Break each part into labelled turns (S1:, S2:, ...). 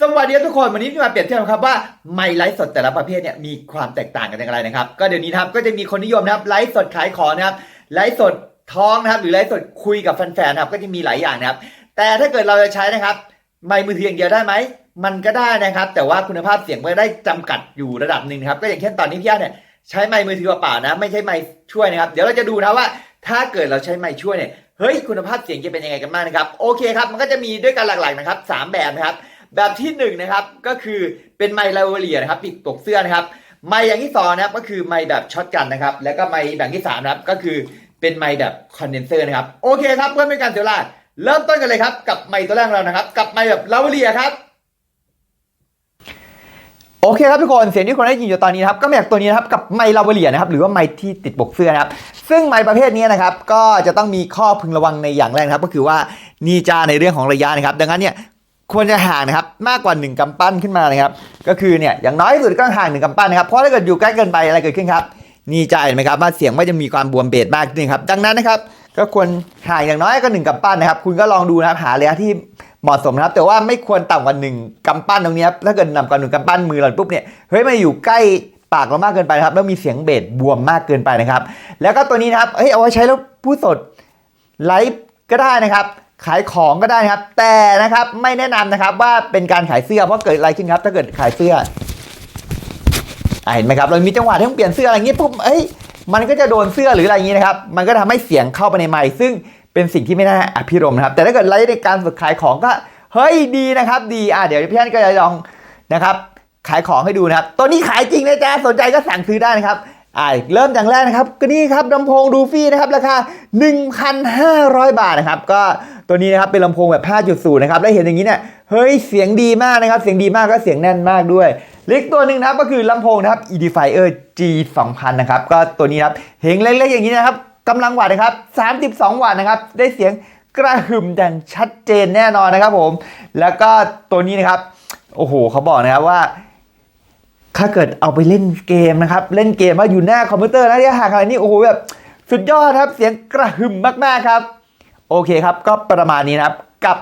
S1: สวัสดีทุกคนวันนี้ที่มาเปรียบเทียบครับว่าไมไลฟ์สดแต่ละประเภทเนี่ยมีความแตกต่างกันอย่างไรนะครับ ก็เดี๋ยวนี้ครับก็จะมีคนนิยมนะครับไลฟ์สดขายของนะครับไลฟ์สดท้องนะครับ หรือไลฟ์สดคุยกับแฟนๆนะครับก็จะมีหลายอย่างนะครับ แต่ถ้าเกิดเราจะใช้นะครับไมค์มือถืออย่างเดียวได้ไหมมันก็ได้นะครับ แต่ว่าคุณภาพเสียงก็ได้จำกัดอยู่ระดับหนึ่งครับ ก็อย่างเช่นตอนนี้พี่อาเนี่ยใช้ไมค์มือถือเปล่านะ ไม่ใช่ไมค์ช่วยนะครับ เดี๋ยวเราจะดูนะว่า ถ้าเกิดเราใช้ไมค์ช่วยเนี่ยเฮ้ยคุณภาพเสียงจะเป็นยังไงกันบ้างนะครับโอเคครับมันก็จะมีด้วยกันหลักๆนะครับสามแบบนะครับ แบบที่หนึ่งนะครับก็คือเป็นไมค์ลาวเลียนะครับปิดปกเสื้อนะครับ ไมค์อย่างที่สองนะครับก็คือไมค์แบบช็อตกันนะครับ แล้วก็ไมค์แบบที่สามนะครับก็คือเป็นไมค์แบบคอนเดนเซอร์นะครับโอเคครับเพื่อไม่ให้การเสียเวลาเริ่มต้นกันเลยครับกับไมค์ตัวแรกของเรานะครับ กับไมค์แบบลาวเลียครับโอเคครับทุกคนเสียงที่คนได้ยินอยู่ตอนนี้ครับก็มาจากตัวนี้นะครับกับไมค์ลาวเลียนะครับหรือว่าไมค์ที่ติดปกเสื้อนะครับซึ่งไมค์ประเภทนี้นะครับก็จะต้องมีข้อพึงระวังในอย่างแรกนะครับ ก็คือว่านี่จะในเรื่องของระยะนะครับ ดังนั้นเนี่ย ควรจะห่างนะครับมากกว่า 1กำปั้นขึ้นมานะครับ ก็คือเนี่ยอย่างน้อยสุดก็ห่างหนึ่งกำปั้นนะครับเพราะถ้าเกิดอยู่ใกล้เกินไปอะไรเกิดขึ้นครับนี่จะเห็นไหมครับว่าเสียงไม่จะมีความบวมเบสมากขึ้นครับดังนั้นนะครับก็ควรห่างอย่างน้อยก็หนึ่งกำปั้นนะครับ คุณก็ลองดูนะครับหาระยะที่เหมาะสมนะครับ แต่ว่าไม่ควรต่ำกว่าหนึ่งกำปั้นตรงนี้ครับถ้าเกิดต่ำกว่าหนึ่งกำปั้นมือเราปุ๊บเนี่ยเฮ้ยมันอยู่ใกล้ปากเรามากเกินไปครับแล้วมีเสียงเบสบวมมากเกินไปนะครับ แล้วก็ตัวนี้นะครับเฮ้ยเอาไว้ใช้แล้วพูดสดไลฟ์ก็ได้นะครับ ขายของก็ได้นะครับ แต่นะครับไม่แนะนำนะครับว่าเป็นการขายเสื้อเพราะเกิดอะไรขึ้นครับ ถ้าเกิดขายเสื้ออเห็นไหมครับเรามีจังหวะที่ต้องเปลี่ยนเสื้ออะไรอย่างงี้ปุ๊บเอ้ยมันก็จะโดนเสื้อหรืออะไรอย่างงี้นะครับ มันก็ทำให้เสียงเข้าไปในไมค์ซึ่งเป็นสิ่งที่ไม่น่าอภิรมนะครับ แต่ถ้าเกิดไลฟ์ในการฝึกขายของก็เฮ้ยดีนะครับ ดีอะเดี๋ยวพี่ท่านก็จะลองนะครับ ขายของให้ดูนะครับ ตัวนี้ขายจริงนะจ๊ะสนใจก็สั่งซื้อได้นะครับ อ่าเริ่มจากแรกนะครับก็นี่ครับลำโพงดูฟี่นะครับราคา 1,500 บาทนะครับก็ตัวนี้นะครับเป็นลำโพงแบบ 5.0 นะครับแล้วเห็นอย่างนี้เนี่ยเฮ้ยเสียงดีมากนะครับ เสียงดีมากก็เสียงแน่นมากด้วยเล็กตัวหนึ่งนะครับก็คือลำโพงนะครับ Edifier G 2000นะครับก็ตัวนี้นะครับเห็นเล็กๆอย่างนี้นะครับกำลังวัตต์นะครับ 32 วัตต์นะครับได้เสียงกระหึ่มอย่างชัดเจนแน่นอนนะครับผม แล้วก็ตัวนี้นะครับ โอ้โหเขาบอกนะครับว่า ถ้าเกิดเอาไปเล่นเกมนะครับ เล่นเกมว่าอยู่หน้าคอมพิวเตอร์นะที่ห่างอะไรนี่โอ้โหแบบสุดยอดครับเสียงกระหึ่มมากๆครับ โอเคครับ ก็ประมาณนี้นะครับกับ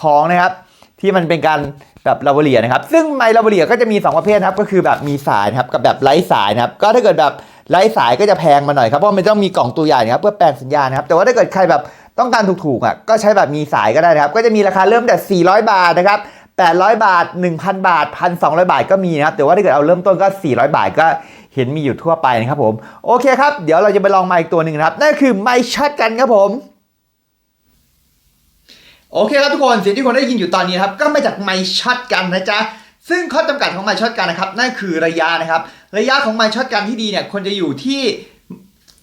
S1: ของนะครับ ที่มันเป็นการแบบลาวเลียนะครับ ซึ่งไมลาวเลียก็จะมี 2 ประเภทครับ ก็คือแบบมีสายนะครับกับแบบไร้สายนะครับ ก็ถ้าเกิดแบบไร้สายก็จะแพงมาหน่อยครับเพราะมันต้องมีกล่องตัวใหญ่นะครับเพื่อแปลงสัญญาณนะครับแต่ว่าถ้าเกิดใครแบบต้องการถูกๆอะก็ใช้แบบมีสายก็ได้นะครับ ก็จะมีราคาเริ่มแต่ 400 บาทนะครับ 800 บาท 1,000 บาท 1,200 บาทก็มีนะครับ แต่ว่าถ้าเกิดเอาเริ่มต้นก็ 400 บาทก็เห็นมีอยู่ทั่วไปนะครับผม โอเคครับ เดี๋ยวเราจะไปลองไมค์อีกตัวหนึ่งนะครับ นั่นคือไมค์ช็อตกันครับผมโอเคครับทุกคนเสียงที่คนได้ยินอยู่ตอนนี้ครับก็มาจากไมค์ช็อตกันนะจ๊ะซึ่งข้อจำกัดของไมค์ช็อตกันนะครับนั่นคือระยะนะครับ ระยะของไมค์ช็อตกันที่ดีเนี่ยควรจะอยู่ที่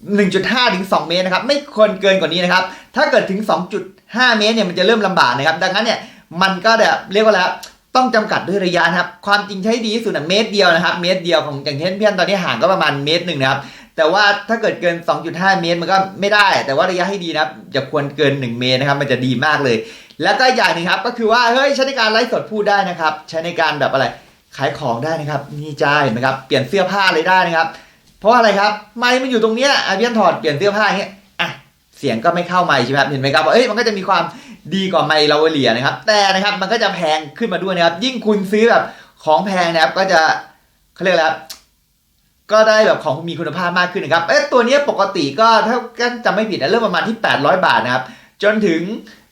S1: 1.5ถึง2เมตรนะครับไม่ควรเกินกว่านี้นะครับ ถ้าเกิดถึง 2.5 เมตรเนี่ยมันจะเริ่มลำบากนะครับ ดังนั้นเนี่ย มันก็แบบเรียกว่าแล้วต้องจำกัดด้วยระยะนะครับ ความจริงใช้ดีที่สุดนะเมตรเดียวนะครับ เมตรเดียวของอย่างเช่นเพื่อนตอนนี้ห่างก็ประมาณเมตรหนึ่งนะครับ แต่ว่าถ้าเกิดเกิน 2.5 เมตรมันก็ไม่ได้ แต่ว่าระยะให้ดีนะครับอย่าควรเกิน 1 เมตรนะครับ มันจะดีมากเลย แล้วก็อย่างหนึงครับก็คือว่าเฮ้ยใช้ในการไลฟ์สดพูดได้นะครับ ใช้ในการแบบอะไรขายของได้นะครับนี่จ้าเห็นไหมครับเปลี่ยนเสื้อผ้าเลยได้นะครับ เพราะว่าอะไรครับไมค์มันอยู่ตรงเนี้ยอะพี่อนถอดเปลี่ยนเสื้อผ้าอย่างเงี้ย เสียงก็ไม่เข้าไมค์ใช่ไหมครับเห็นไหมครับว่าเอ้ยมันก็จะมีความดีกว่าไมค์ลาวเลียนะครับ แต่นะครับมันก็จะแพงขึ้นมาด้วยนะครับ ยิ่งคุณซื้อแบบของแพงนะครับก็จะเขาเรียกอะไรครับก็ได้แบบของมีคุณภาพมากขึ้นนะครับเอ๊ะตัวนี้ปกติก็ถ้าจำไม่ผิดนะเริ่มประมาณที่ 800 บาทนะครับ จนถึง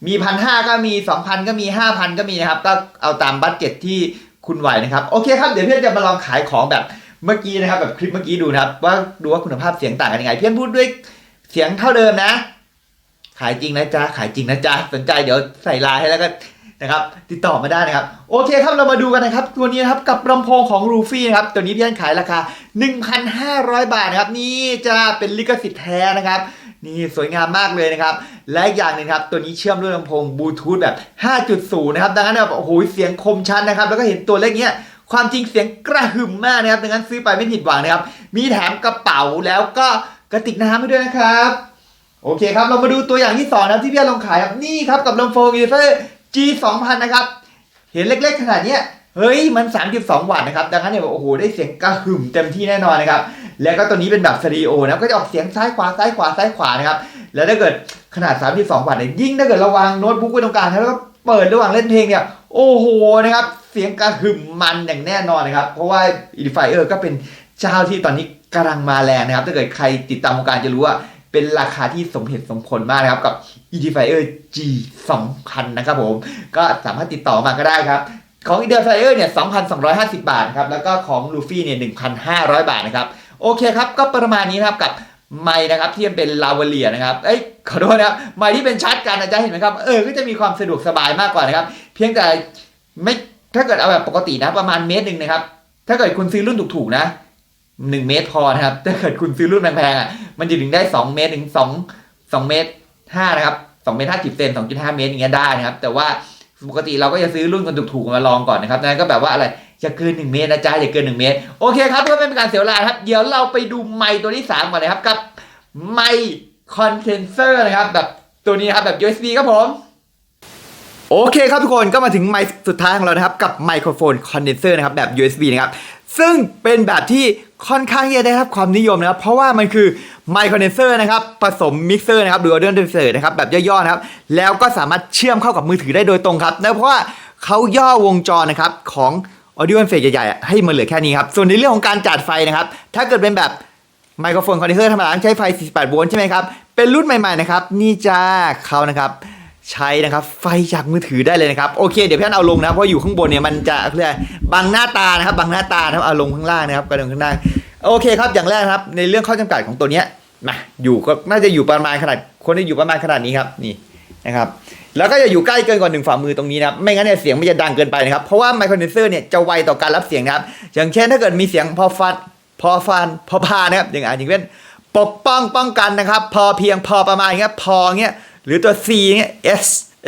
S1: มีพันห้าก็มี 2,000 ก็มี 5,000 ก็มีนะครับ ก็เอาตามบัตเจ็ตที่คุณไหวนะครับ โอเคครับ เดี๋ยวเพื่อนจะมาลองขายของแบบเมื่อกี้นะครับ แบบคลิปเมื่อกี้ดูนะครับ ว่าดูว่าคุณภาพเสียงต่างกันยังไง เพื่อนพูดด้วยเสียงเท่าเดิมนะ ขายจริงนะจ๊ะขายจริงนะจ๊ะสนใจเดี๋ยวใส่ไลน์ให้แล้วก็นะครับ ติดต่อมาได้นะครับ โอเคครับเรามาดูกันนะครับ ตัวนี้นะครับกับลำโพงของรูฟี่นะครับ ตัวนี้พี่อันขายราคา 1,500 บาทนะครับ นี่จะเป็นลิขสิทธิ์แท้นะครับนี่สวยงามมากเลยนะครับ และอย่างหนึ่งครับ ตัวนี้เชื่อมด้วยลำโพงบลูทูธแบบ 5.0 นะครับ ดังนั้นแบบโอ้โหเสียงคมชัดนะครับ แล้วก็เห็นตัวเลขเนี้ยความจริงเสียงกระหึ่มมากนะครับ ดังนั้นซื้อไปไม่ผิดหวังนะครับ มีแถมกระเป๋าแล้วก็กระติกน้ำให้ด้วยนะครับ โอเคครับ เรามาดูตัวอย่างที่สองนะที่พี่ลองขายครับนี่ครับกับลำโพง u ีเฟอร์ G 2000นะครับเห็นเล็กๆ ขนาดเนี้ยเฮ้ยมัน 3.2 วัตต์นะครับดังนั้นเนี่ยโอ้โหได้เสียงกระหึ่มเต็มที่แน่นอนนะครับแล้วก็ตัวนี้เป็นแบบสตอริโอนะก็จะออกเสียงซ้ายขวาซ้ายขวาซ้ายขวานะครับแล้วถ้าเกิดขนาด 3.2 วัตต์เนี่ยยิ่งถ้าเกิดราวางโน้ตบุ๊กไว้ตรงกลางแล้วก็เปิดระหว่างเล่นเพลงเนี่ยโอ้โหนะครับเสียงกระหึ่มมันอย่างแน่นอนนะครับเพราะว่า Edifier ก็เป็นเจ้าที่ตอนนี้กำลังมาแรงนะครับถ้าเกิดใครติดตามวงการจะรู้ว่า เป็นราคาที่สมเหตุสมผลมากนะครับกับ Edifier G 2000นะครับผม ก็สามารถติดต่อมาก็ได้ครับ ของ Edifier เนี่ย 2,250 บาทครับ แล้วก็ของ Luffy เนี่ย 1,500 บาทนะครับ โอเคครับ ก็ประมาณนี้นะครับกับไม้นะครับที่มันเป็นลาวเลียนะครับเอ้ยขอโทษนะครับไม้ที่เป็นชาร์จกันนะจ๊ะเห็นไหมครับเออก็จะมีความสะดวกสบายมากกว่านะครับ เพียงแต่ไม่ถ้าเกิดเอาแบบปกตินะประมาณเมตรหนึ่งนะครับ ถ้าเกิดคุณซื้อรุ่นถูกๆนะหนึ่งเมตรพอนะครับ ถ้าเกิดคุณซื้อรุ่นแพงๆอะ มันจะถึงได้สองเมตรถึงสองสองเมตรห้านะครับสองเมตรห้าสิบเซนสองจุดห้าเมตรอย่างเงี้ยได้นะครับ แต่ว่าปกติเราก็จะซื้อรุ่นกันถูกๆมาลองก่อนนะครับนั้นก็แบบว่าอะไรอย่าเกินหนึ่งเมตรนะจ๊ะอย่าเกินหนึ่งเมตร โอเคครับเพื่อไม่เป็นการเสียเวลาครับ เดี๋ยวเราไปดูไมค์ตัวที่สามก่อนนะครับกับไมค์คอนเทนเซอร์นะครับ แบบตัวนี้ครับแบบ USB ครับผมโอเคครับทุกคนก็มาถึงไมค์สุดท้ายของเรานะครับ กับไมโครโฟนคอนเดนเซอร์นะครับแบบ USB นะครับ ซึ่งเป็นแบบที่ค่อนข้างที่จะได้รับความนิยมนะครับ เพราะว่ามันคือไมค์คอนเดนเซอร์นะครับ ผสมมิกเซอร์นะครับหรือออเดียนเดนเซอร์นะครับ แบบย่อๆนะครับ แล้วก็สามารถเชื่อมเข้ากับมือถือได้โดยตรงครับนะเพราะว่าเขาย่อวงจรนะครับของออเดียนเฟกใหญ่ๆให้มันเหลือแค่นี้ครับ ส่วนในเรื่องของการจัดไฟนะครับ ถ้าเกิดเป็นแบบไมโครโฟนคอนเดนเซอร์ธรรมดาใช้ไฟ 48 โวลต์ใช่ไหมครับ เป็นรุ่นใหม่ๆนะครับ นี่จ้าเขานะครับ ใช้นะครับไฟจากมือถือได้เลยนะครับโอเคเดี๋ยวพี่อันเอาลงนะเพราะอยู่ข้างบนเนี่ยมันจะเรียกอะไรบังหน้าตานะครับบังหน้าตานะครับเอาลงข้างล่างนะครับกระดงข้างล่างโอเคครับอย่างแรกครับในเรื่องข้อจำกัดของตัวเนี้ยมาอยู่ก็น่าจะอยู่ประมาณขนาดคนที่อยู่ประมาณขนาดนี้ครับนี่นะครับแล้วก็จะอยู่ใกล้เกินกว่าหนึ่งฝ่ามือตรงนี้นะครับไม่งั้นเนี่ยเสียงมันจะดังเกินไปนะครับเพราะว่าไมโครเดนเซอร์เนี่ยจะไวต่อการรับเสียงนะครับอย่างเช่นถ้าเกิดมีเสียงพอฟัดพอฟันพอพานะครับอย่างอ่านอย่างเช่นปกป้องป้องกันนะครับ พอเพียงพอประมาณเงี้ยพอเงี้ย หรือตัว C เงี้ย S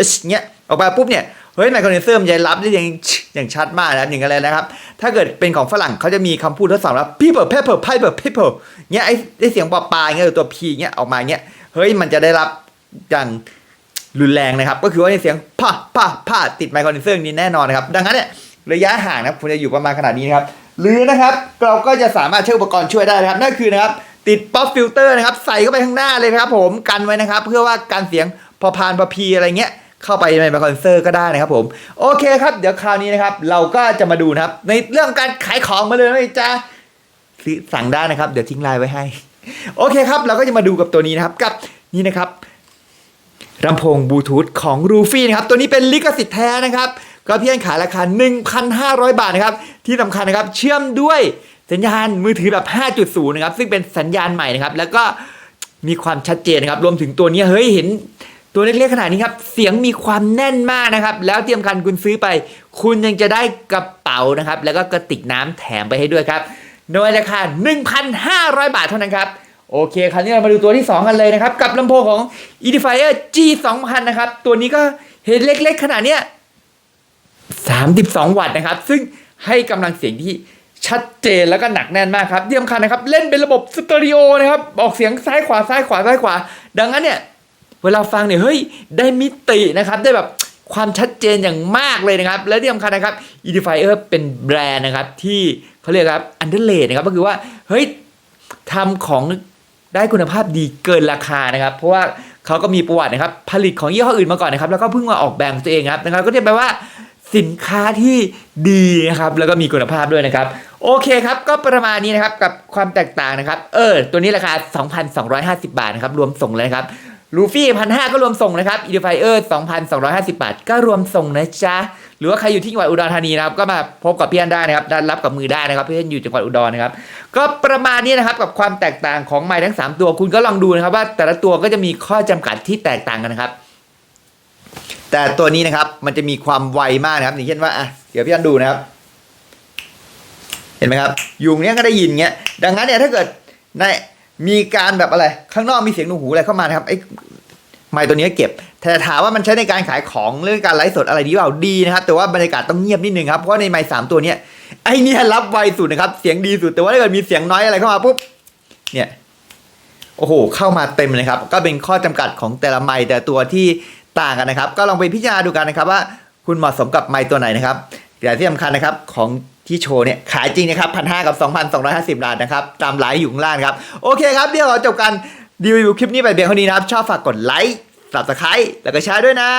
S1: S เงี้ยออกมาปุ๊บเนี่ยเฮ้ยไมโครเนเซอร์มันจะรับได้อย่างอย่างชัดมากนะครับอย่างอะไรนะครับ ถ้าเกิดเป็นของฝรั่งเขาจะมีคำพูดทดสอบแล้ว people pepper piper people เงี้ยไอ้ไอ้เสียงปอปลาเงี้ยหรือตัว P เงี้ยออกมาเงี้ยเฮ้ยมันจะได้รับอย่างรุนแรงนะครับ ก็คือว่าในเสียงพ่าพ่าพ่าติดไมโครเนเซอร์นี้แน่นอนนะครับ ดังนั้นเนี่ยระยะห่างนะครับควรจะอยู่ประมาณขนาดนี้นะครับ หรือนะครับเราก็จะสามารถใช้อุปกรณ์ช่วยได้นะครับนั่นคือนะครับ ติดป๊อปฟิลเตอร์นะครับ ใส่เข้าไปข้างหน้าเลยนะครับผมกันไว้นะครับ เพื่อว่าการเสียงพอพานพอพีอะไรเงี้ยเข้าไปในไมโครเดนเซอร์ก็ได้นะครับผม โอเคครับ เดี๋ยวคราวนี้นะครับ เราก็จะมาดูนะครับ ในเรื่องการขายของมาเลยนะจ๊ะสั่งได้นะครับ เดี๋ยวทิ้งไลน์ไว้ให้ โอเคครับ เราก็จะมาดูกับตัวนี้นะครับกับนี่นะครับลำโพงบลูทูธของรูฟี่นะครับ ตัวนี้เป็นลิขสิทธิ์แท้นะครับ ก็เพียงขายราคา 1,500 บาทนะครับ ที่สำคัญนะครับ เชื่อมด้วย สัญญาณมือถือแบบ 5.0 นะครับ ซึ่งเป็นสัญญาณใหม่นะครับ แล้วก็มีความชัดเจนนะครับ รวมถึงตัวนี้เฮ้ยเห็นตัวเล็กๆขนาดนี้ครับ เสียงมีความแน่นมากนะครับ แล้วที่สำคัญคุณซื้อไป คุณยังจะได้กระเป๋านะครับ แล้วก็กระติกน้ำแถมไปให้ด้วยครับ โดยราคา 1,500 บาทเท่านั้นครับ โอเค คราวนี้เรามาดูตัวที่ 2 กันเลยนะครับ กับลำโพงของ Edifier G 2000นะครับ ตัวนี้ก็เห็นเล็กๆขนาดเนี้ย32 วัตต์นะครับ ซึ่งให้กำลังเสียงที่ ชัดเจนแล้วก็หนักแน่นมากครับที่สำคัญนะครับ เล่นเป็นระบบสเตอริโอนะครับ ออกเสียงซ้ายขวาซ้ายขวาซ้ายขวา ดังนั้นเนี่ย เวลาฟังเนี่ยเฮ้ยได้มิตินะครับได้แบบความชัดเจนอย่างมากเลยนะครับ และที่สำคัญนะครับ Edifier เป็นแบรนด์นะครับ ที่เขาเรียกครับอันเดอร์เลนะครับก็คือว่าเฮ้ยทำของได้คุณภาพดีเกินราคานะครับ เพราะว่าเขาก็มีประวัตินะครับ ผลิตของยี่ห้ออื่นมาก่อนนะครับ แล้วก็เพิ่งมาออกแบรนด์ตัวเองครับนะครับ ก็เรียกไปว่าสินค้าที่ดีนะครับ แล้วก็มีคุณภาพด้วยนะครับ โอเคครับ ก็ประมาณนี้นะครับกับความแตกต่างนะครับ เออ ตัวนี้ราคา 2,250 บาทนะครับ รวมส่งเลยครับลูฟี่พันห้าก็รวมส่งนะครับอีเดฟเออร์สองพันสองร้อยห้าสิบาท ก็รวมส่งนะจ๊ะ หรือว่าใครอยู่ที่จังหวัดอุดรธานีนะครับ ก็มาพบกับพี่อันได้นะครับรับกับมือได้นะครับพี่อันอยู่จังหวัดอุดรนะครับ ก็ประมาณนี้นะครับกับความแตกต่างของไม้ทั้ง 3 ตัว คุณก็ลองดูนะครับว่าแต่ละตัวก็จะมีข้อจำกัดที่แตกต่างกันนะครับ แต่ตัวนี้นะครับมันจะมีความไวมากนะครับอย่างเช่นว่าอะเดี๋ยวพี่อันดูนะครับ เห็นไหมครับ ยุงเนี้ยก็ได้ยินเงี้ย ดังนั้นเนี่ยถ้าเกิดในมีการแบบอะไร ข้างนอกมีเสียงหนูหูอะไรเข้ามานะครับไอ้ไมค์ตัวนี้เก็บ แต่ถามว่ามันใช้ในการขายของเรื่องการไลฟ์สดอะไรดีเปล่าดีนะครับ แต่ว่าบรรยากาศต้องเงียบนิดนึงครับ เพราะในไมค์สามตัวเนี้ยไอ้นี่รับไวสุดนะครับ เสียงดีสุด แต่ว่าถ้าเกิดมีเสียงน้อยอะไรเข้ามาปุ๊บ เนี่ยโอ้โห เข้ามาเต็มเลยครับ ก็เป็นข้อจำกัดของแต่ละไมค์แต่ตัวที่ต่างกันนะครับ ก็ลองไปพิจารณาดูกันนะครับว่า คุณเหมาะสมกับไมค์ตัวไหนนะครับแต่ที่สำคัญนะครับของ ที่โชว์เนี่ยขายจริงนะครับพันห้ากับ 2,250บาทนะครับ ตามไลน์อยู่ข้างล่างครับ โอเคครับ เดี๋ยวเราจบกันรีวิวคลิปนี้ไปเพียงเท่านี้นะครับ ชอบฝากกดไลค์ subscribe แล้วก็แชร์ด้วยนะ